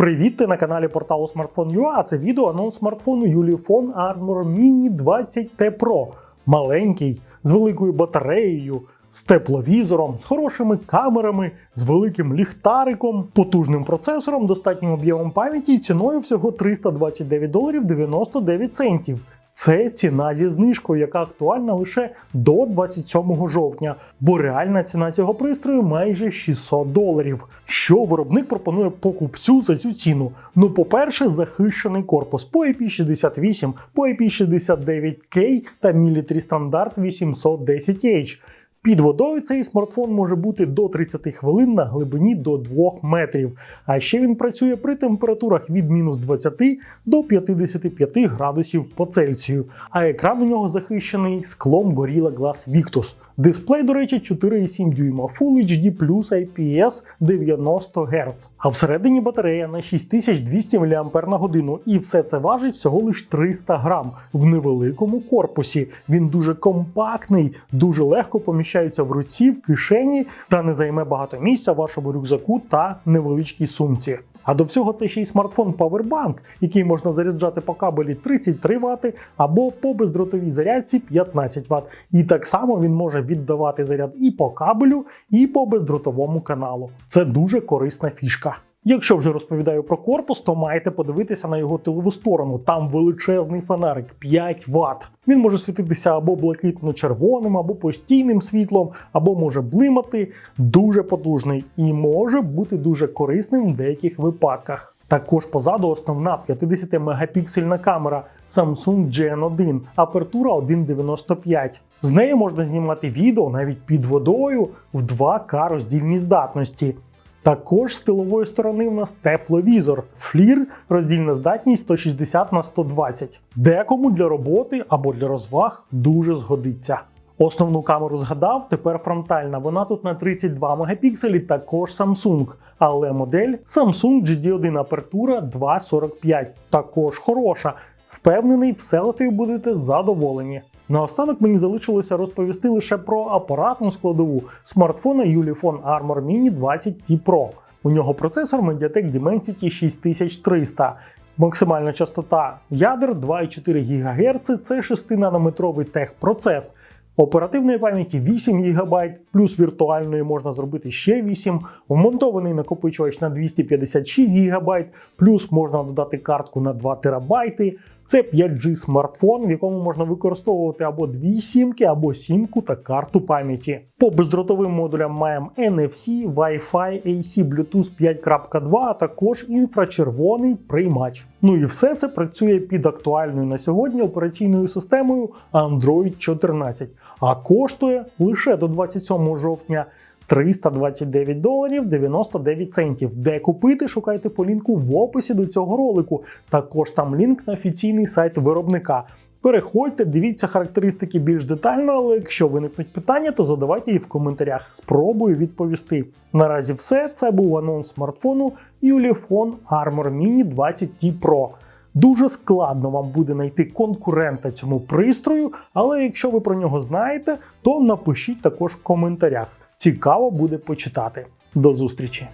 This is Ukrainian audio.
Привіт, ти на каналі порталу Smartphone.ua, це відео анонс смартфону Юліфон Armor Mini 20T Pro. Маленький, з великою батареєю, з тепловізором, з хорошими камерами, з великим ліхтариком, потужним процесором, достатнім об'ємом пам'яті і ціною всього 329 доларів 99 центів. Це ціна зі знижкою, яка актуальна лише до 27 жовтня, бо реальна ціна цього пристрою майже 600 доларів. Що виробник пропонує покупцю за цю ціну? Ну, по-перше, захищений корпус по IP68, по IP69K та Military Standard 810H. Під водою цей смартфон може бути до 30 хвилин на глибині до 2 метрів. А ще він працює при температурах від мінус 20 до 55 градусів по Цельсію. А екран у нього захищений склом Gorilla Glass Victus. Дисплей, до речі, 4,7 дюйма Full HD IPS 90 Гц. А всередині батарея на 6200 мАч і все це важить всього лиш 300 грам в невеликому корпусі. Він дуже компактний, дуже легко поміщається в руці, в кишені та не займе багато місця вашому рюкзаку та невеличкій сумці. А до всього це ще й смартфон Powerbank, який можна заряджати по кабелі 33 Вт або по бездротовій зарядці 15 Вт. І так само він може віддавати заряд і по кабелю, і по бездротовому каналу. Це дуже корисна фішка. Якщо вже розповідаю про корпус, то маєте подивитися на його тилову сторону. Там величезний фонарик 5 Вт. Він може світитися або блакитно-червоним, або постійним світлом, або може блимати. Дуже потужний і може бути дуже корисним в деяких випадках. Також позаду основна 50-мегапіксельна камера Samsung GN1, апертура 1.95. З нею можна знімати відео навіть під водою в 2К роздільній здатності. Також з тилової сторони в нас тепловізор, флір, роздільна здатність 160 на 120. Декому для роботи або для розваг дуже згодиться. Основну камеру згадав, тепер фронтальна. Вона тут на 32 мегапікселі, також Samsung. Але модель Samsung GD1 апертура 2.45. Також хороша. Впевнений, в селфі будете задоволені. Наостанок мені залишилося розповісти лише про апаратну складову смартфона Ulefone Armor Mini 20T Pro. У нього процесор Mediatek Dimensity 6300. Максимальна частота ядер 2,4 ГГц це 6-нанометровий техпроцес. Оперативної пам'яті 8 ГБ, плюс віртуальної можна зробити ще 8, вмонтований накопичувач на 256 ГБ, плюс можна додати картку на 2 ТБ. Це 5G смартфон, в якому можна використовувати або дві сімки, або сімку та карту пам'яті. По бездротовим модулям маємо NFC, Wi-Fi, AC, Bluetooth 5.2, а також інфрачервоний приймач. Ну і все це працює під актуальною на сьогодні операційною системою Android 14, а коштує лише до 27 жовтня. 329 доларів 99 центів. Де купити, шукайте по лінку в описі до цього ролику. Також там лінк на офіційний сайт виробника. Переходьте, дивіться характеристики більш детально, але якщо виникнуть питання, то задавайте їх в коментарях. Спробую відповісти. Наразі все. Це був анонс смартфону Ulefone Armor Mini 20T Pro. Дуже складно вам буде знайти конкурента цьому пристрою, але якщо ви про нього знаєте, то напишіть також в коментарях. Цікаво буде почитати. До зустрічі!